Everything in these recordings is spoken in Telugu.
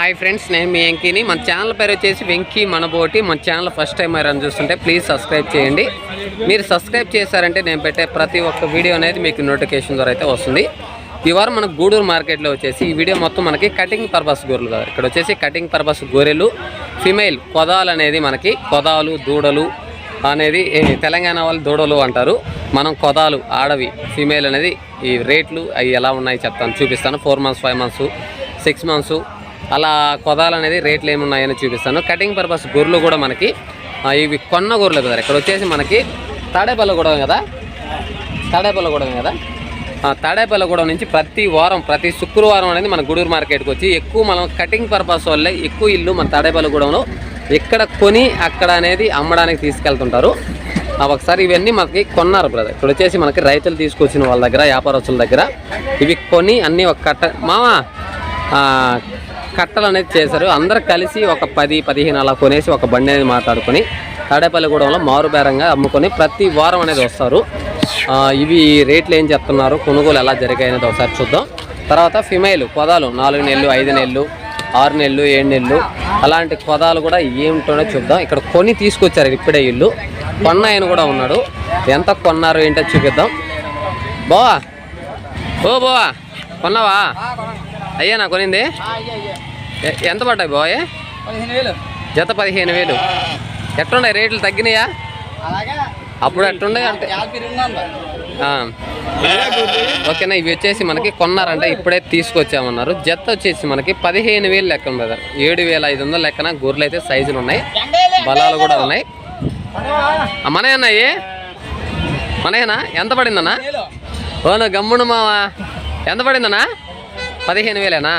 హాయ్ ఫ్రెండ్స్ నేను మీ వెంకీని. మన ఛానల్ పేరు వచ్చేసి వెంకీ మనబోటి. మన ఛానల్ ఫస్ట్ టైం ఎవరైనా చూస్తుంటే ప్లీజ్ సబ్స్క్రైబ్ చేయండి. మీరు సబ్స్క్రైబ్ చేశారంటే నేను పెట్టే ప్రతి ఒక్క వీడియో అనేది మీకు నోటిఫికేషన్ ద్వారా అయితే వస్తుంది. ఈ వారం మన గూడూరు మార్కెట్లో వచ్చేసి ఈ వీడియో మొత్తం మనకి కటింగ్ పర్పస్ గొర్రెలు. కాదు ఇక్కడ వచ్చేసి కటింగ్ పర్పస్ గొర్రెలు ఫిమేల్ కొదాలు అనేది మనకి కొదాలు దూడలు అనేది ఏ, తెలంగాణ వాళ్ళు దూడలు అంటారు. మనం కొదాలు ఆడవి ఫీమేల్ అనేది ఈ రేట్లు అవి ఎలా ఉన్నాయి చెప్తాను చూపిస్తాను. Four months five months six months అలా కొదాలు అనేది రేట్లు ఏమున్నాయని చూపిస్తాను. కటింగ్ పర్పస్ గొర్రెలు కూడా మనకి ఇవి కొన్న గొర్రెలు కదా ఇక్కడ వచ్చేసి మనకి తాడేపల్లగూడెం కదా? తాడేపల్లగూడెం కదా? ఆ, తాడేపల్లగూడెం నుంచి ప్రతి వారం ప్రతి శుక్రవారం అనేది మన గూడూరు మార్కెట్కి వచ్చి ఎక్కువ మనం కటింగ్ పర్పస్ వల్లే ఎక్కువ ఇల్లు మన తాడేపల్లగూడెంలో ఇక్కడ కొని అక్కడ అనేది అమ్మడానికి తీసుకెళ్తుంటారు. ఒకసారి ఇవన్నీ మనకి కొన్నారు బ్రదర్ ఇక్కడ వచ్చేసి మనకి రైతులు తీసుకొచ్చిన వాళ్ళ దగ్గర వ్యాపారస్తుల దగ్గర. ఇవి కొని అన్నీ ఒక కట్ట మామా కట్టలు అనేది చేశారు. అందరు కలిసి ఒక పది పదిహేను అలా కొనేసి ఒక బండి అనేది మాట్లాడుకొని తాడేపల్లిగూడెంలో మారుబేరంగా అమ్ముకొని ప్రతి వారం అనేది వస్తారు. ఆ, ఇవి రేట్లు ఏం చెప్తున్నారు? కొనుగోలు ఎలా జరిగాయి అనేది ఒకసారి చూద్దాం. తర్వాత ఫిమైల్ పొదాలు నాలుగు నెలలు ఐదు నెలలు ఆరు నెలలు ఏడు నెలలు అలాంటి పొదాలు కూడా ఏమిటోనే చూద్దాం. ఇక్కడ కొని తీసుకొచ్చారు ఇప్పుడే ఇల్లు. కొన్న ఆయన కూడా ఉన్నాడు. ఎంత కొన్నారు ఏంటో చూపిద్దాం. బావా. ఓ బావా. కొన్నావా? అయ్యా నా కొనింది. ఎంత పడ్డాయి బాయ్ పదిహేను వేలు. జత పదిహేను వేలు. ఎట్లున్నాయి రేట్లు? తగ్గినాయా? అప్పుడు ఎట్లున్నాయి అంటే. ఓకేనా ఇవి వచ్చేసి మనకి కొన్నారంటే ఇప్పుడే తీసుకొచ్చామన్నారు. జత వచ్చేసి మనకి పదిహేను వేలు లెక్క బ్రదర్ ఏడు వేల ఐదు వందల లెక్కన గొర్రెలు అయితే సైజులు ఉన్నాయి బలాలు కూడా ఉన్నాయి. మనయే అన్నాయి మనయేనా? ఎంత పడిందన్నా? ఓ నా గమ్ముడు మావా ఎంత పడిందన్నా? పదిహేను వేలేనా?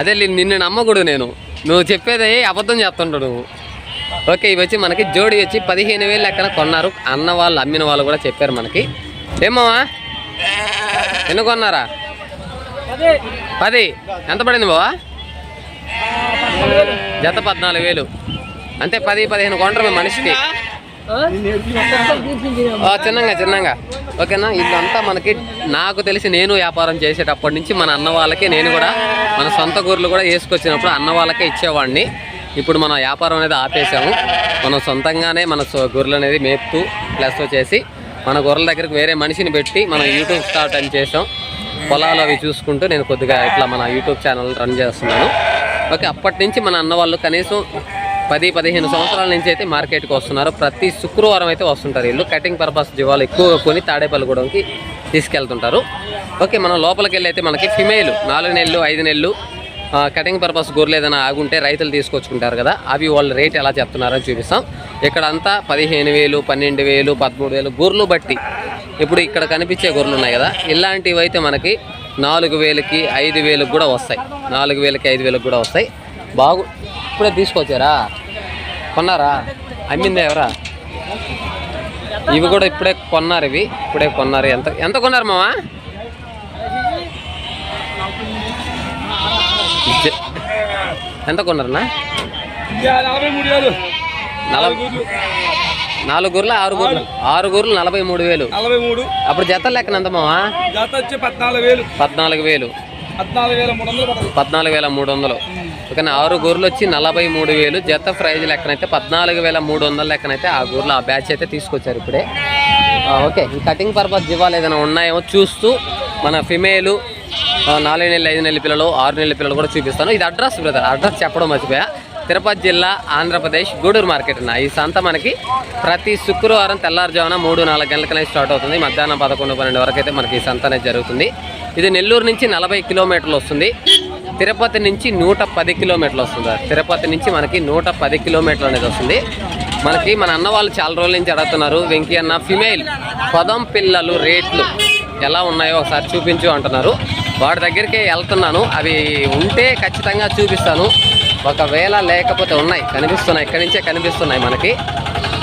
అదే నిన్ను నమ్మకూడదు నేను. నువ్వు చెప్పేది అబద్ధం చెప్తుంటాడు నువ్వు. ఓకే ఇవి వచ్చి మనకి జోడి వచ్చి పదిహేను వేలు లెక్కన కొన్నారు. అన్న వాళ్ళు అమ్మిన వాళ్ళు కూడా చెప్పారు మనకి. ఏమమ్మా ఎన్ని కొన్నారా? పది. ఎంత పడింది బావా? జత పద్నాలుగు వేలు. అంతే పది పదిహేను కొంటారు మనిషికి. చిన్నగా చిన్నగా. ఓకేనా? ఇదంతా మనకి నాకు తెలిసి నేను వ్యాపారం చేసేటప్పటి నుంచి మన అన్న వాళ్ళకి నేను కూడా మన సొంత గొర్రెలు కూడా వేసుకొచ్చినప్పుడు అన్న వాళ్ళకే ఇచ్చేవాడిని. ఇప్పుడు మన వ్యాపారం అనేది ఆపేసాము. మనం సొంతంగానే మన సొ- గొర్రెలు అనేది మేపుతూ ప్లస్ వచ్చేసి మన గొర్రెల దగ్గరికి వేరే మనిషిని పెట్టి మనం యూట్యూబ్ స్టార్ట్ అని చేసాం. పొలాలు అవి చూసుకుంటూ నేను కొద్దిగా ఇట్లా మన యూట్యూబ్ ఛానల్ రన్ చేస్తున్నాను. ఓకే అప్పటి నుంచి మన అన్న వాళ్ళు కనీసం పది పదిహేను సంవత్సరాల నుంచి అయితే మార్కెట్కి వస్తున్నారు. ప్రతి శుక్రవారం అయితే వస్తుంటారు వీళ్ళు. కటింగ్ పర్పస్ జీవాలు ఎక్కువగా కొని తాడేపల్లిగూడెంకి తీసుకెళ్తుంటారు. ఓకే మనం లోపలికి వెళ్ళి అయితే మనకి ఫిమేల్ నాలుగు నెలలు ఐదు నెలలు కటింగ్ పర్పస్ గొర్రెలు ఏదైనా ఆగుంటే రైతులు తీసుకొచ్చుకుంటారు కదా అవి వాళ్ళ రేట్ ఎలా చెప్తున్నారని చూపిస్తాం. ఇక్కడ అంతా పదిహేను వేలు పన్నెండు వేలు పదమూడు వేలు గొర్రెలు బట్టి ఇప్పుడు ఇక్కడ కనిపించే గొర్రెలు ఉన్నాయి కదా ఇలాంటివి అయితే మనకి నాలుగు వేలకి ఐదు వేలకు కూడా వస్తాయి. నాలుగు వేలకి ఐదు వేలకు కూడా వస్తాయి. బాగు ఇప్పుడే తీసుకొచ్చారా? కొన్నారా? అమ్మిందా ఎవరా? ఇవి కూడా ఇప్పుడే కొన్నారు ఇవి. ఇప్పుడే కొన్నారు. ఎంత ఎంత కొన్నారు మావా? జ- ఎంత కొన్నారన్నా? నాలుగు గొర్రెలు ఆరు గొర్రెలు ఆరు గొర్రెలు నలభై మూడు వేలు. నలభై మూడు. అప్పుడు జత లెక్కన ఎంత మావా? జత వచ్చి పద్నాలుగు వేలు. పద్నాలుగు వేలు. పద్నాలుగు వేల మూడు వందలు. పడుతుంది ఆరు గొర్రెలు వచ్చి నలభై మూడు వేలు. జత ప్రైజ్ లెక్కనైతే పద్నాలుగు వేల మూడు వందల లెక్కనైతే ఆ గొర్రెలు ఆ బ్యాచ్ అయితే తీసుకొచ్చారు ఇప్పుడే. ఓకే. ఈ కటింగ్ పర్పస్ జీవాలు ఏదైనా ఉన్నాయేమో చూస్తూ మన ఫిమేలు నాలుగు నెలలు ఐదు నెలల పిల్లలు ఆరు నెలల పిల్లలు కూడా చూపిస్తాను. ఇది అడ్రస్ బ్రదర్ అడ్రస్ చెప్పడం మర్చిపోయా. తిరుపతి జిల్లా ఆంధ్రప్రదేశ్ గూడూరు మార్కెట్ అన్న ఈ సంత మనకి ప్రతి శుక్రవారం తెల్లారుజామున మూడు నాలుగు గంటలకనే స్టార్ట్ అవుతుంది. మధ్యాహ్నం పదకొండు పన్నెండు వరకు అయితే మనకి ఈ సంత అనేది జరుగుతుంది. ఇది నెల్లూరు నుంచి నలభై కిలోమీటర్లు వస్తుంది. తిరుపతి నుంచి నూట పది కిలోమీటర్లు వస్తుంది తిరుపతి నుంచి మనకి నూట పది కిలోమీటర్లు అనేది వస్తుంది. మనకి మన అన్న వాళ్ళు చాలా రోజుల నుంచి అడుగుతున్నారు వెంకీ అన్న ఫిమేల్ పదం పిల్లలు రేట్లు ఎలా ఉన్నాయో ఒకసారి చూపించు అంటున్నారు. వాడి దగ్గరికి వెళ్తున్నాను. అవి ఉంటే ఖచ్చితంగా చూపిస్తాను. ఒకవేళ లేకపోతే ఉన్నాయి కనిపిస్తున్నాయి ఇక్కడి నుంచే కనిపిస్తున్నాయి మనకి.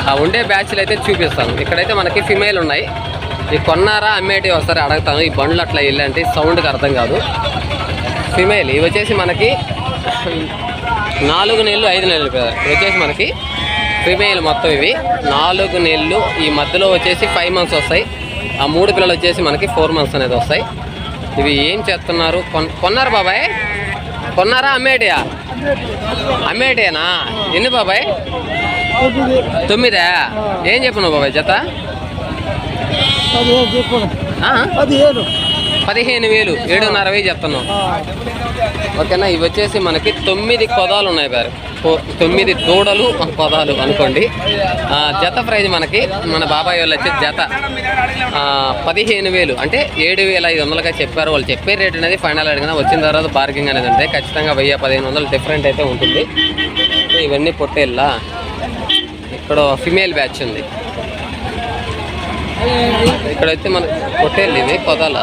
ఆ ఉండే బ్యాచ్లు అయితే చూపిస్తాను. ఇక్కడైతే మనకి ఫిమేల్ ఉన్నాయి. ఈ కొన్నారా అమ్మేటివి ఒకసారి అడుగుతాను. ఈ బండ్లు అట్లా వెళ్ళంటే సౌండ్కి అర్థం కాదు. ఫిమేల్. ఇవి వచ్చేసి మనకి నాలుగు నెలలు ఐదు నెలలు కదా. ఇవి వచ్చేసి మనకి ఫిమేల్ మొత్తం ఇవి. నాలుగు నెలలు ఈ మధ్యలో వచ్చేసి ఫైవ్ మంత్స్ వస్తాయి. ఆ మూడు పిల్లలు వచ్చేసి మనకి ఫోర్ మంత్స్ అనేది వస్తాయి. ఇవి ఏం చేస్తున్నారు? కొన్ కొన్నారు బాబాయ్? కొన్నారా అమ్మేటియా? అమ్మేటియేనా? ఎన్ని బాబాయ్? తొమ్మిదా? ఏం చెప్పను బాబాయ్ జత? పదిహేను. పదిహేను వేలు ఏడున్నర వేలు చెప్తున్నాం. ఓకేనా? ఇవి వచ్చేసి మనకి తొమ్మిది కొదాలు ఉన్నాయి గారు తొమ్మిది దూడలు కొదాలు అనుకోండి. జత ప్రైజ్ మనకి మన బాబాయ్ వాళ్ళు వచ్చి జత. పదిహేను వేలు అంటే ఏడు వేల ఐదు వందలుగా చెప్పారు. వాళ్ళు చెప్పే రేట్ అనేది ఫైనల్ అడిగిన వచ్చిన తర్వాత బార్గింగ్ అనేది ఉంటే ఖచ్చితంగా వెయ్యి పదిహేను వందలు డిఫరెంట్ అయితే ఉంటుంది. ఇవన్నీ పొట్టేళ్ళ? ఇక్కడ ఫిమేల్ బ్యాచ్ ఉంది. ఇక్కడైతే మన పొట్టేళ్ళు ఇవి కొదాల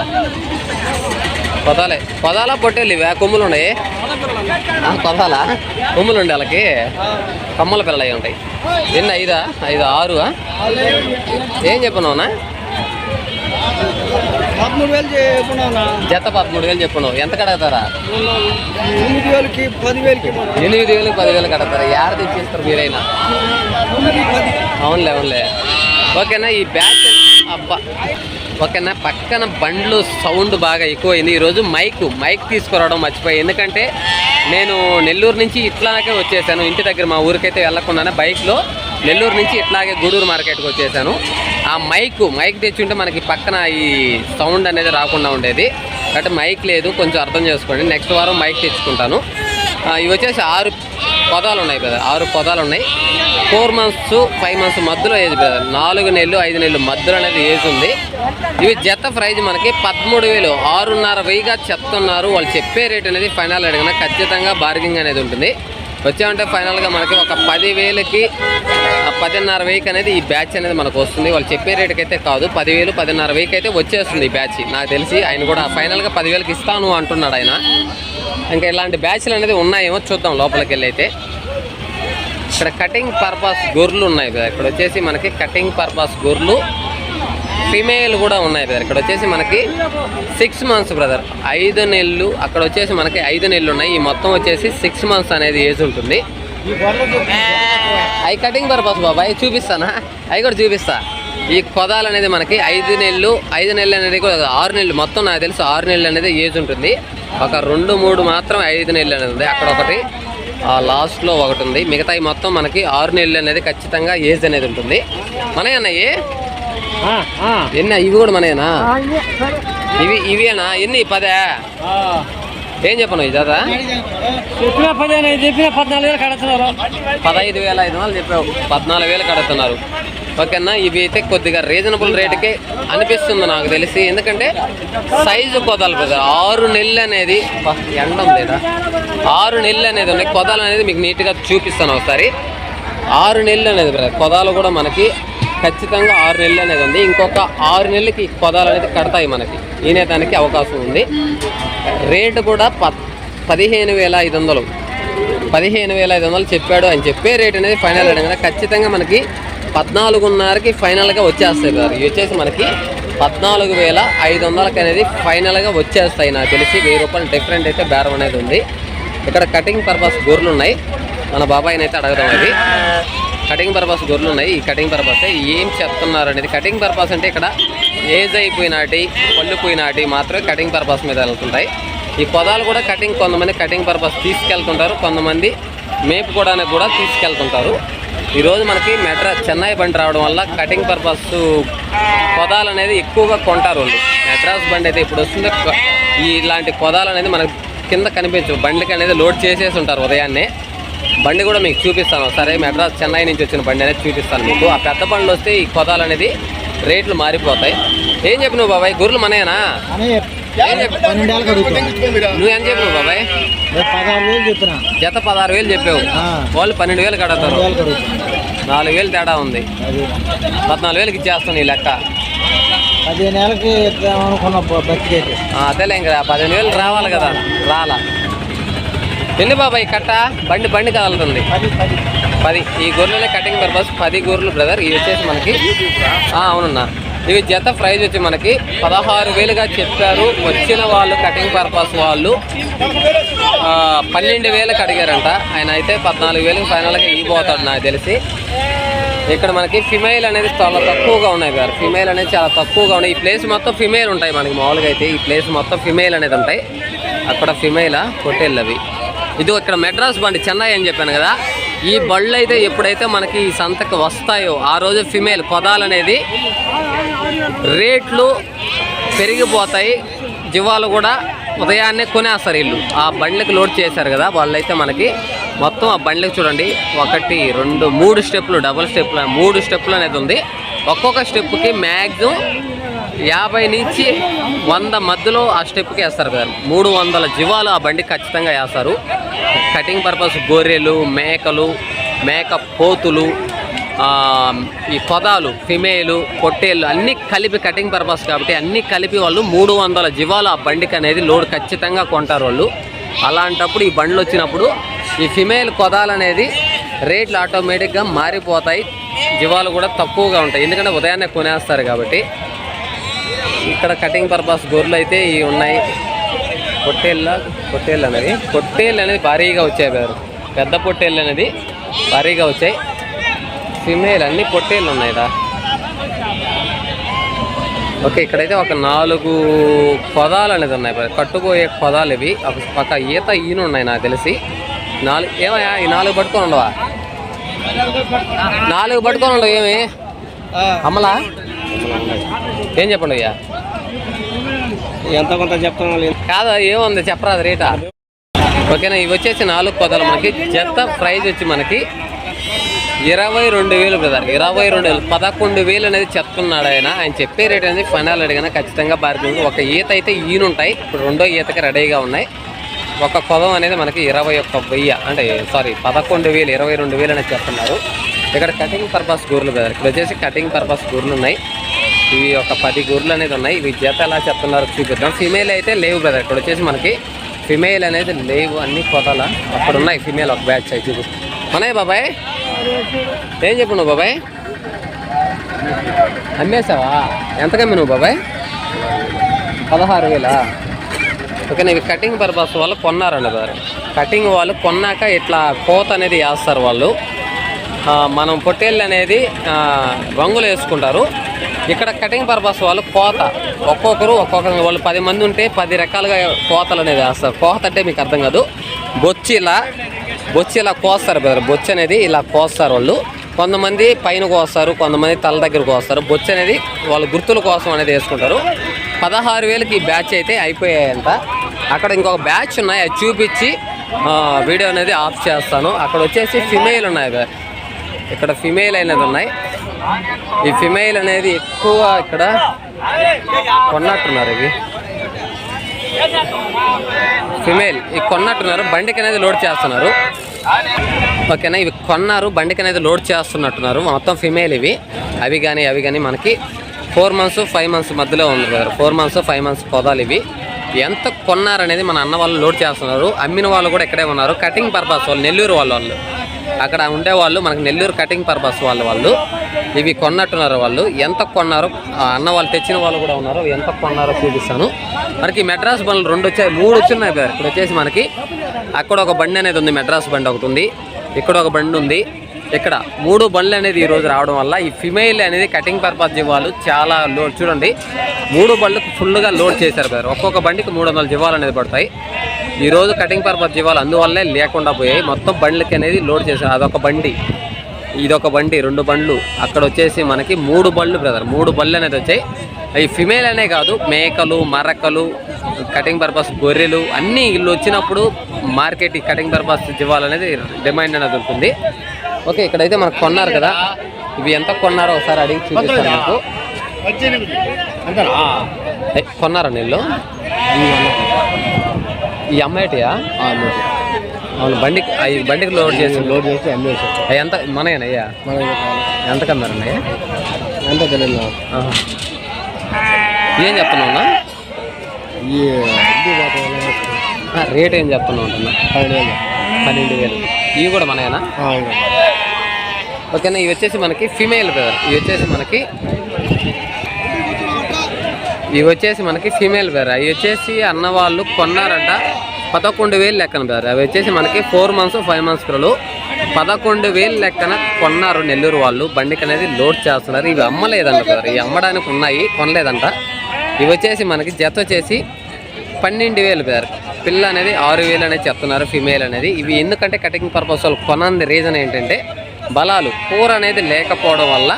కొదాలే కొదాల పొట్టేళ్ళు ఇవి. కొమ్ములు ఉన్నాయి. ఆ, కొదాలా కొమ్ములు ఉండే వాళ్ళకి కమ్మల పిల్లలు అయి ఉంటాయి. ఎన్ని? ఐదా? ఐదు? ఆరు ఏం చెప్పినావునా పదమూడు వేలు జత పదమూడు వేలు చెప్పినావు. ఎంత కడగతారా ఎనిమిది వేలకి పది వేలకి ఎనిమిది వేలు పదివేలు కడతారా? యాడ తెచ్చిస్తారు మీరైనా? అవునులే అవునులే. ఓకేనా ఈ బ్యాచ్ అబ్బా. ఓకేనా? పక్కన బండ్లు సౌండ్ బాగా ఎక్కువైంది. ఈరోజు మైక్ మైక్ తీసుకురావడం మర్చిపోయి ఎందుకంటే నేను నెల్లూరు నుంచి ఇట్లాగే వచ్చేసాను. ఇంటి దగ్గర మా ఊరికైతే వెళ్ళకుండానే బైక్లో నెల్లూరు నుంచి ఇట్లాగే గూడూరు మార్కెట్కి వచ్చేసాను. ఆ మైక్ మైక్ తెచ్చుంటే మనకి పక్కన ఈ సౌండ్ అనేది రాకుండా ఉండేది. కాబట్టి మైక్ లేదు. కొంచెం అర్థం చేసుకోండి. నెక్స్ట్ వారం మైక్ తెచ్చుకుంటాను. ఇవి వచ్చేసి ఆరు పదాలు ఉన్నాయి కదా ఆరు పదాలు ఉన్నాయి ఫోర్ మంత్స్ ఫైవ్ మంత్స్ మధ్యలో ఏజ్ బ్రదర్ నాలుగు నెలలు ఐదు నెలలు మధ్యలో అనేది ఏజ్ ఉంది. ఇవి జత ప్రైజ్ మనకి పదమూడు వేలు. ఆరున్నర వెయ్యిగా చెప్తున్నారు. వాళ్ళు చెప్పే రేట్ అనేది ఫైనల్ అడిగిన ఖచ్చితంగా బార్గింగ్ అనేది ఉంటుంది. వచ్చామంటే ఫైనల్గా మనకి ఒక పదివేలకి పదిన్నర వెయ్యికి అనేది ఈ బ్యాచ్ అనేది మనకు వస్తుంది. వాళ్ళు చెప్పే రేటుకి అయితే కాదు. పదివేలు పదిన్నర వెయ్యికి అయితే వచ్చేస్తుంది ఈ బ్యాచ్ నాకు తెలిసి ఆయన కూడా ఫైనల్గా పదివేలకి ఇస్తాను అంటున్నాడు ఆయన. ఇంకా ఇలాంటి బ్యాచ్లు అనేది ఉన్నాయేమో చూద్దాం లోపలికి వెళ్ళి అయితే. ఇక్కడ కటింగ్ పర్పస్ గొర్రెలు ఉన్నాయి బ్రదర్ ఇక్కడ వచ్చేసి మనకి కటింగ్ పర్పస్ గొర్రెలు ఫిమేల్ కూడా ఉన్నాయి బ్రదర్ ఇక్కడ వచ్చేసి మనకి సిక్స్ మంత్స్ బ్రదర్ ఐదు నెలలు అక్కడ వచ్చేసి మనకి ఐదు నెలలు ఉన్నాయి. ఈ మొత్తం వచ్చేసి సిక్స్ మంత్స్ అనేది ఏజ్ ఉంటుంది. అవి కటింగ్ పర్పస్ బాబాయ్ చూపిస్తానా? అవి కూడా చూపిస్తా. ఈ కొదాలు అనేది మనకి ఐదు నెలలు ఐదు నెలలు అనేది కూడా ఆరు నెలలు. మొత్తం నాకు తెలిసి ఆరు నెలలు అనేది ఏజ్ ఉంటుంది. ఒక రెండు మూడు మాత్రం ఐదు నెలలు అనేది ఉంది. అక్కడ ఒకటి ఆ లాస్ట్లో ఒకటి ఉంది. మిగతాయి మొత్తం మనకి ఆరు నెలలు అనేది ఖచ్చితంగా ఏజ్ అనేది ఉంటుంది. మనమే అన్నయ్యి? ఎన్ని? ఇవి కూడా మనయేనా? ఇవి ఇవేనా? ఎన్ని? పదే? ఏం చెప్పను ఇది దాదా? చెప్పిన పదిహేను చెప్పిన పద్నాలుగు వేలు కడుతున్నారు. పదహైదు వేల ఐదు వందలు చెప్పావు. పద్నాలుగు వేలు కడుతున్నారు. ఓకేనా? ఇవి అయితే కొద్దిగా రీజనబుల్ రేటుకే అనిపిస్తుంది నాకు తెలిసి. ఎందుకంటే సైజు కొదలు కదా. ఆరు నెలలు అనేది ఎండ ఉంది ఈడ. ఆరు నెలలు అనేది ఉన్నాయి. కొదలు అనేది మీకు నీట్గా చూపిస్తాను ఒకసారి. ఆరు నెలలు అనేది బ్రదర్ కొదాలు కూడా మనకి ఖచ్చితంగా ఆరు నెలలు అనేది ఉంది. ఇంకొక ఆరు నెలలకి పొదాలు అనేది కడతాయి మనకి. ఈనేదానికి అవకాశం ఉంది. రేటు కూడా ప పదిహేను వేల ఐదు వందలు. పదిహేను వేల ఐదు వందలు చెప్పాడు అని చెప్పే రేట్ అనేది ఫైనల్ అడగగా ఖచ్చితంగా మనకి పద్నాలుగున్నరకి ఫైనల్గా వచ్చేస్తాయి సార్. ఇవి వచ్చేసి మనకి పద్నాలుగు వేల ఐదు వందలకి అనేది ఫైనల్గా వచ్చేస్తాయి. నాకు తెలిసి వెయ్యి రూపాయలు డిఫరెంట్ అయితే బేరం అనేది ఉంది. ఇక్కడ కటింగ్ పర్పస్ గొర్రెలు ఉన్నాయి. మన బాబాయ్ని అయితే అడగదాం అది. కటింగ్ పర్పస్ గొర్రెలు ఉన్నాయి. ఈ కటింగ్ పర్పస్ ఏం చెప్తున్నారు అనేది కటింగ్ పర్పస్ అంటే ఇక్కడ ఏజ్ అయిపోయినాటి పళ్ళు పోయినాటి మాత్రమే కటింగ్ పర్పస్ మీద వెళ్తుంటాయి. ఈ పొదాలు కూడా కటింగ్ కొంతమంది కటింగ్ పర్పస్ తీసుకెళ్తుంటారు కొంతమంది మేపుకోవడానికి కూడా తీసుకెళ్తుంటారు. ఈరోజు మనకి మెట్రా చెన్నై బండి రావడం వల్ల కటింగ్ పర్పస్ పొదాలు అనేది ఎక్కువగా కొంటారు వాళ్ళు. మెడ్రాస్ బండి అయితే ఇప్పుడు వస్తుంది ఇలాంటి పొదాలు అనేది మనకు కింద కనిపించవు. బండికి అనేది లోడ్ చేసేసి ఉంటారు ఉదయాన్నే. బండి కూడా మీకు చూపిస్తాను. సరే మెడ్రాస్ చెన్నై నుంచి వచ్చిన బండి అనేది చూపిస్తాను మీకు. ఆ పెద్ద బండ్లు వస్తే ఈ కొదాలు అనేది రేట్లు మారిపోతాయి. ఏం చెప్పినావు బాబాయ్? గుర్రెలు మనయేనా? ఏం చెప్పి నువ్వు ఎంత చెప్పినావు బాబాయ్? జత పదహారు వేలు చెప్పావు. వాళ్ళు పన్నెండు వేలు కడతారు. వేలకు నాలుగు వేలు తేడా ఉంది. పద్నాలుగు వేలకి ఇచ్చేస్తాను ఈ లెక్క. పదిహేను ఆ, అదేలే ఇంకా పదిహేను వేలు రావాలి కదా. రాలా. ఎన్ని బాబాయ్ కట్ట? బండి బండి కదులుతుంది పది ఈ గొర్రెలే కటింగ్ పర్పస్ పది గొర్రెలు బ్రదర్ ఇవి వచ్చేసి మనకి ఆ, అవునన్నా. ఇవి జత ప్రైజ్ వచ్చి మనకి పదహారు వేలుగా చెప్పారు. వచ్చిన వాళ్ళు కటింగ్ పర్పస్ వాళ్ళు. పన్నెండు వేలకు అడిగారంట. ఆయన అయితే పద్నాలుగు వేలకు ఫైనల్గా ఇవ్వబోతాడు నాకు తెలిసి. ఇక్కడ మనకి ఫిమేల్ అనేది చాలా తక్కువగా ఉన్నాయి కదా ఫిమేల్ అనేది చాలా తక్కువగా ఉన్నాయి. ఈ ప్లేస్ మొత్తం ఫిమేల్ ఉంటాయి మనకి మామూలుగా అయితే. ఈ ప్లేస్ మొత్తం ఫిమేల్ అనేది ఉంటాయి. అక్కడ ఫిమేలా పొట్టేళ్ళు అవి ఇది ఇక్కడ మెడ్రాస్ బండి చెన్నై అని చెప్పాను కదా. ఈ బళ్ళు అయితే ఎప్పుడైతే మనకి ఈ సంతకు వస్తాయో ఆ రోజు ఫిమేల్ కొదాలు అనేది రేట్లు పెరిగిపోతాయి. జీవాలు కూడా ఉదయాన్నే కొనేస్తారు వీళ్ళు ఆ బండ్లకు లోడ్ చేశారు కదా వాళ్ళైతే మనకి మొత్తం ఆ బండ్లకి చూడండి. ఒకటి రెండు మూడు స్టెప్లు డబుల్ స్టెప్లు మూడు స్టెప్లు అనేది ఉంది. ఒక్కొక్క స్టెప్కి మ్యాక్సిమం యాభై నుంచి వంద మధ్యలో ఆ స్టెప్కి వేస్తారు కదా. మూడు వందల జీవాలు ఆ బండి ఖచ్చితంగా వేస్తారు. కటింగ్ పర్పస్ గొర్రెలు మేకలు మేక పోతులు ఈ పొదాలు ఫిమేలు పొట్టేళ్ళు అన్నీ కలిపి కటింగ్ పర్పస్ కాబట్టి అన్నీ కలిపి వాళ్ళు మూడు వందల జీవాలు ఆ బండికి అనేది లోడ్ ఖచ్చితంగా కొంటారు వాళ్ళు. అలాంటప్పుడు ఈ బండ్లు వచ్చినప్పుడు ఈ ఫిమేల్ కొదాలు అనేది రేట్లు ఆటోమేటిక్గా మారిపోతాయి. జీవాలు కూడా తక్కువగా ఉంటాయి. ఎందుకంటే ఉదయాన్నే కొనేస్తారు కాబట్టి ఇక్కడ కటింగ్ పర్పస్ గొర్రెలు అయితే ఇవి ఉన్నాయి. పొట్టేళ్ళ పొట్టేళ్ళు అనేది. పొట్టేళ్ళు అనేది భారీగా వచ్చాయి పేరు. పెద్ద పొట్టేళ్ళు అనేది భారీగా వచ్చాయి. ఫిమేల్ అన్ని పొట్టేళ్ళు ఉన్నాయి రా. ఓకే ఇక్కడైతే ఒక నాలుగు పొదాలు అనేది ఉన్నాయి. కట్టుపోయే పొదాలు ఇవి. ఒక ఈత ఈను ఉన్నాయి నాకు తెలిసి. నాలుగు ఏమయ్యా ఈ నాలుగు పట్టుకొని ఉండవా? నాలుగు పట్టుకొని ఉండవు ఏమి? అమ్మలా? ఏం చెప్పండి అయ్యా? ఎంత కొంత చెప్తాం కాదు ఏముంది? చెప్పరాదు రేటా. ఓకేనా? ఇవి వచ్చేసి నాలుగు పొదలు మనకి. జత ప్రైజ్ వచ్చి మనకి ఇరవై రెండు వేలు బ్రదర్. ఇరవై రెండు వేలు. పదకొండు వేలు అనేది చెప్తున్నాడు ఆయన. ఆయన చెప్పే రేట్ అనేది ఫైనల్ అడిగినా ఖచ్చితంగా బారిపోయింది ఒక ఈత అయితే ఈనుంటాయి. ఇప్పుడు రెండో ఈతకి రెడీగా ఉన్నాయి. ఒక కొదం అనేది మనకి ఇరవై ఒక్క వెయ్యి. అంటే సారీ పదకొండు వేలు ఇరవై రెండు వేలు అనేది చెప్తున్నారు. ఇక్కడ కటింగ్ పర్పస్ గూర్లు బ్రదర్. ఇక్కడ వచ్చేసి కటింగ్ పర్పస్ గూర్లు ఉన్నాయి. ఇవి ఒక పది గొర్రెలు అనేది ఉన్నాయి. ఇవి జత ఎలా చెప్తున్నారు చూపిద్దాం. ఫిమేల్ అయితే లేవు బ్రదర్ ఇక్కడ వచ్చేసి మనకి ఫిమేల్ అనేది లేవు అన్ని కొదల అక్కడ ఉన్నాయి ఫిమేల్ ఒక బ్యాచ్ అయితే చూపిస్తాం ఉన్నాయి బాబాయ్? ఏం చెప్పు నువ్వు బాబాయ్? అమ్మేసావా ఎంతకమ్మి నువ్వు బాబాయ్? పదహారు వేలా? ఓకే ఇవి కటింగ్ పర్పస్ వాళ్ళు కొన్నారండి బ్రదర్ కటింగ్ వాళ్ళు కొన్నాక ఇట్లా కోత అనేది వేస్తారు వాళ్ళు. మనం పొట్టేళ్ళు అనేది రంగులు వేసుకుంటారు. ఇక్కడ కటింగ్ పర్పస్ వాళ్ళు కోత. ఒక్కొక్కరు ఒక్కొక్క వాళ్ళు పది మంది ఉంటే పది రకాలుగా కోతలు అనేది వేస్తారు. కోత అంటే మీకు అర్థం కాదు. బొచ్చి ఇలా బొచ్చి ఇలా కోస్తారు బ్రదర్. బొచ్చి అనేది ఇలా కోస్తారు వాళ్ళు. కొంతమంది పైన కోస్తారు కొంతమంది తల దగ్గర కోస్తారు. బొచ్చి అనేది వాళ్ళ గుర్తుల కోసం అనేది వేసుకుంటారు. పదహారు వేలకి ఈ బ్యాచ్ అయితే అయిపోయాయంట. అక్కడ ఇంకొక బ్యాచ్ ఉన్నాయి. అది చూపించి వీడియో అనేది ఆఫ్ చేస్తాను. అక్కడ వచ్చేసి ఫిమేల్ ఉన్నాయి కదా ఇక్కడ ఫిమేల్ అనేది ఉన్నాయి. ఈ ఫిమేల్ అనేది ఎక్కువ ఇక్కడ కొన్నట్టున్నారు ఇవి. ఫిమేల్ ఇవి కొన్నట్టున్నారు బండికి అనేది లోడ్ చేస్తున్నారు. ఓకేనా ఇవి కొన్నారు బండికి అనేది లోడ్ చేస్తున్నట్టున్నారు. మొత్తం ఫిమేల్ ఇవి. అవి కానీ అవి కానీ మనకి ఫోర్ మంత్స్ ఫైవ్ మంత్స్ మధ్యలో ఉంది కదా ఫోర్ మంత్స్ ఫైవ్ మంత్స్ పొదాలు ఇవి. ఎంత కొన్నారనేది మన అన్న వాళ్ళు లోడ్ చేస్తున్నారు. అమ్మిన వాళ్ళు కూడా ఇక్కడే ఉన్నారు. కటింగ్ పర్పస్ వాళ్ళు నెల్లూరు వాళ్ళు వాళ్ళు. అక్కడ ఉండే వాళ్ళు మనకి నెల్లూరు కటింగ్ పర్పస్ వాళ్ళు వాళ్ళు. ఇవి కొన్నట్టున్నారు వాళ్ళు. ఎంత కొన్నారో ఆ అన్న వాళ్ళు తెచ్చిన వాళ్ళు కూడా ఉన్నారు. ఎంత కొన్నారో చూపిస్తాను. మనకి మెడ్రాస్ బండ్లు రెండు వచ్చాయి. మూడు వచ్చినాయి ఇక్కడ వచ్చేసి మనకి అక్కడ ఒక బండి అనేది ఉంది. మెడ్రాస్ బండి ఒకటి ఉంది. ఇక్కడ ఒక బండి ఉంది. ఇక్కడ మూడు బండ్లు అనేది ఈ రోజు రావడం వల్ల ఈ ఫిమేల్ అనేది కటింగ్ పర్పస్ జీవాలు చాలా లోడ్. చూడండి. మూడు బండ్లకు ఫుల్గా లోడ్ చేశారు బ్రదర్ ఒక్కొక్క బండికి మూడు వందల జీవాలు అనేది పడతాయి. ఈ రోజు కటింగ్ పర్పస్ జీవాలు అందువల్లే లేకుండా పోయాయి. మొత్తం బండ్లకి అనేది లోడ్ చేశారు. అదొక బండి. ఇదొక బండి. రెండు బండ్లు. అక్కడ వచ్చేసి మనకి మూడు బళ్ళు బ్రదర్ మూడు బళ్ళు అనేది వచ్చాయి. అవి ఫిమేల్ అనే కాదు. మేకలు మరకలు కటింగ్ పర్పస్ గొర్రెలు అన్నీ ఇల్లు వచ్చినప్పుడు మార్కెట్ కటింగ్ పర్పస్ జీవాలు అనేది డిమాండ్ అనేది ఉంటుంది. ఓకే ఇక్కడైతే మనకు కొన్నారు కదా. ఇవి ఎంత కొన్నారో ఒకసారి అడిగి చూపిస్తాను మీకు. కొన్నారా నీళ్ళు? ఈ అమ్మాయిటియా? అవును బండికి అవి బండికి లోడ్ చేసి లోడ్ చేసి అమ్మేసి అవి ఎంత మనయేనయ్యా ఎంత కమ్మారన్నయ్య ఎంత తెలియదు. ఏం చెప్తున్నావు అన్న? రేట్ ఏం చెప్తున్నావు అంటున్నా పన్నెండు పన్నెండు వేలు. ఇవి కూడా మనయేనా? ఓకేనా ఇవి వచ్చేసి మనకి ఫిమేల్ బ్రదర్ ఇవి వచ్చేసి మనకి ఇవి వచ్చేసి మనకి ఫీమేల్ బేర అవి వచ్చేసి అన్న వాళ్ళు కొన్నారంట. పదకొండు వేలు లెక్కన బేర అవి వచ్చేసి మనకి ఫోర్ మంత్స్ ఫైవ్ మంత్స్ పిల్లలు. పదకొండు వేలు లెక్కన కొన్నారు నెల్లూరు వాళ్ళు. బండికి అనేది లోడ్ చేస్తున్నారు. ఇవి అమ్మలేదంట బేర ఇవి అమ్మడానికి ఉన్నాయి కొనలేదంట. ఇవి వచ్చేసి మనకి జత వచ్చేసి పన్నెండు వేలు బేర పిల్ల అనేది ఆరు వేలు అనేది చెప్తున్నారు ఫీమేల్ అనేది. ఇవి ఎందుకంటే కటింగ్ పర్పస్ వాళ్ళు కొనంది రీజన్ ఏంటంటే బలాలు కూర అనేది లేకపోవడం వల్ల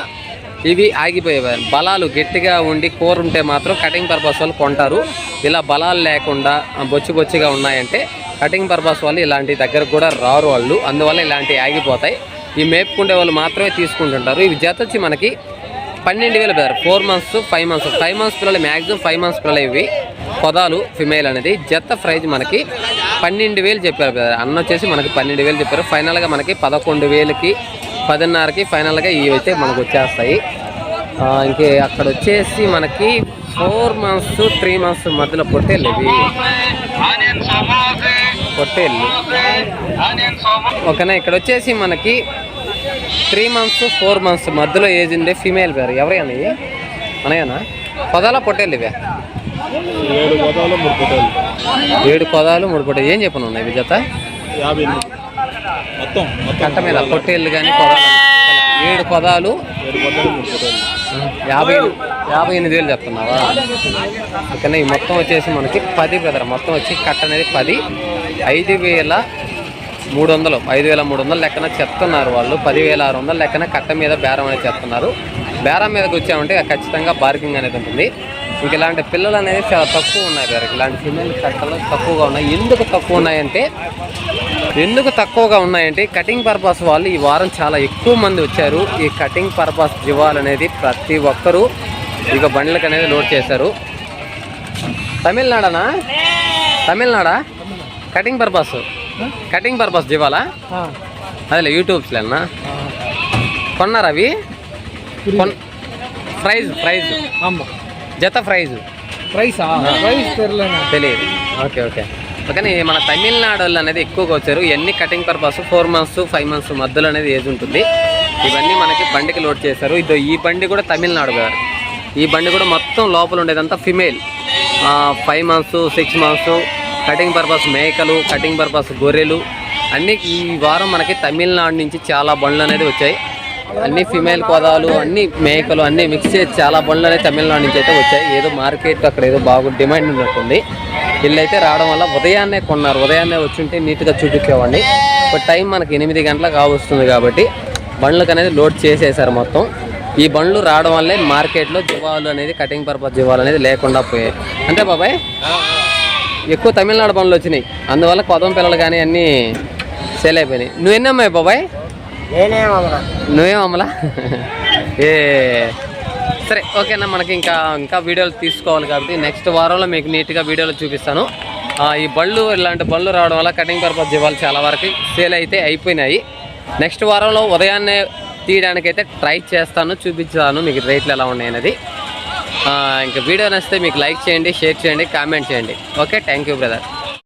ఇవి ఆగిపోయేవారు బలాలు గట్టిగా ఉండి కూర ఉంటే మాత్రం కటింగ్ పర్పస్ వాళ్ళు కొంటారు. ఇలా బలాలు లేకుండా బొచ్చి బొచ్చిగా ఉన్నాయంటే కటింగ్ పర్పస్ వాళ్ళు ఇలాంటి దగ్గరకు కూడా రారు వాళ్ళు. అందువల్ల ఇలాంటివి ఆగిపోతాయి. ఈ మేపుకుండే వాళ్ళు మాత్రమే తీసుకుంటుంటారు. ఇవి జత వచ్చి మనకి పన్నెండు వేలు పెద్దారు four months five months five months పిల్లలు మ్యాక్సిమం ఫైవ్ మంత్స్ పిల్లలు ఇవి. పొదాలు ఫిమేల్ అనేది. జత ప్రైజ్ మనకి పన్నెండు వేలు చెప్పారు. బెదర్ అన్న వచ్చేసి మనకి పన్నెండు వేలు చెప్పారు. ఫైనల్గా మనకి పదకొండు వేలకి పదిన్నరకి ఫైనల్గా ఇవి అయితే మనకు వచ్చేస్తాయి. ఇంకే అక్కడ వచ్చేసి మనకి ఫోర్ మంత్స్ త్రీ మంత్స్ మధ్యలో పొట్టేళ్ళు ఇవి. పొట్టేళ్ళు. ఓకేనా? ఇక్కడ వచ్చేసి మనకి త్రీ మంత్స్ ఫోర్ మంత్స్ మధ్యలో ఏజ్ ఉండే ఫీమేల్ పేరు. ఎవరైనా ఇవి? అనయ్యనా పొదాల పొట్టేళ్ళు ఇవే. ఏడు పదాలు మూడు పొటాలు ఏడు పొదాలు మూడు పొట్టేలు ఏం చెప్పను ఉన్నాయి ఇవి జత? యాభై మొత్తం కట్ట మీద పొట్టేళ్ళు కానీ పొదాలు. ఏడు పొదాలు యాభై యాభై ఎనిమిది వేలు చెప్తున్నావా? ఓకేనా ఈ మొత్తం వచ్చేసి మనకి పది బ్రదర్ మొత్తం వచ్చి కట్ట అనేది పది ఐదు వేల మూడు వందలు ఐదు వేల మూడు వందలు లెక్కన చెప్తున్నారు వాళ్ళు. పదివేల ఆరు వందలు లెక్కన కట్ట మీద బేరం అనేది చెప్తున్నారు. బేరం మీదకి వచ్చామంటే ఖచ్చితంగా పార్కింగ్ అనేది ఉంటుంది. ఇంక ఇలాంటి పిల్లలు అనేది చాలా తక్కువ ఉన్నాయి గారు ఇలాంటి ఫిమేల్ కట్టలు తక్కువగా ఉన్నాయి. ఎందుకు తక్కువ ఉన్నాయంటే ఎందుకు తక్కువగా ఉన్నాయంటే కటింగ్ పర్పస్ వాళ్ళు ఈ వారం చాలా ఎక్కువ మంది వచ్చారు. ఈ కటింగ్ పర్పస్ జివాల్ అనేది ప్రతి ఒక్కరూ ఇక బండ్లకు అనేది లోడ్ చేశారు. తమిళనాడనా? తమిళనాడా? కటింగ్ పర్పస్ కటింగ్ పర్పస్ ఇవ్వాలా అదేలే యూట్యూబ్స్లేనా కొన్నారా అవి? Price price. జత ప్రైజ్. ప్రైసా తెలియదు ఓకే ఓకే. కానీ మన తమిళనాడు వాళ్ళు అనేది ఎక్కువగా వచ్చారు. ఎన్ని cutting purpose four months five months మధ్యలో అనేది ఏజ్ ఉంటుంది. ఇవన్నీ మనకి బండికి లోడ్ చేశారు. ఇదో ఈ బండి కూడా తమిళనాడు కదా. ఈ బండి కూడా మొత్తం లోపల ఉండేదంతా female. Five months six months cutting purpose మేకలు కటింగ్ పర్పస్ గొర్రెలు. అన్నీ ఈ వారం మనకి తమిళనాడు నుంచి చాలా బండ్లు అనేది వచ్చాయి. అన్ని ఫిమేల్ పదాలు అన్ని మేకలు అన్ని మిక్స్ చేసి చాలా బండ్లు అనేది తమిళనాడు నుంచి అయితే వచ్చాయి. ఏదో మార్కెట్ అక్కడ ఏదో బాగా డిమాండ్ ఉన్నట్టుంది. వీళ్ళైతే రావడం వల్ల ఉదయాన్నే కొన్నారు. ఉదయాన్నే వచ్చుంటే నీట్గా చూపించేవాడిని. ఇప్పుడు టైం మనకి ఎనిమిది గంటలకు కావస్తుంది కాబట్టి బండ్లకు అనేది లోడ్ చేసేసారు మొత్తం. ఈ బండ్లు రావడం వల్లే మార్కెట్లో జీవాలు అనేది కటింగ్ పర్పస్ జీవాలు అనేది లేకుండా పోయాయి. అంటే బాబాయ్? ఎక్కువ తమిళనాడు బండ్లు వచ్చినాయి. అందువల్ల కొదం పిల్లలు కానీ అన్నీ సేల్ అయిపోయినాయి. నువ్వు ఎన్ని అమ్మాయి బాబాయ్ నువ్వేం అమ్మలా ఏ సరే ఓకేనా మనకి ఇంకా ఇంకా వీడియోలు తీసుకోవాలి కాబట్టి నెక్స్ట్ వారంలో మీకు నీట్గా వీడియోలు చూపిస్తాను. ఈ బళ్ళు ఇలాంటి బళ్ళు రావడం వల్ల కటింగ్ పర్పస్ ఇవ్వాలి చాలా వరకు సేల్ అయితే అయిపోయినాయి. నెక్స్ట్ వారంలో ఉదయాన్నే తీయడానికైతే ట్రై చేస్తాను చూపించాను మీకు రేట్లు ఎలా ఉన్నాయి అనేది ఇంకా వీడియో నచ్చితే మీకు లైక్ చేయండి షేర్ చేయండి కామెంట్ చేయండి. Okay thank you brother.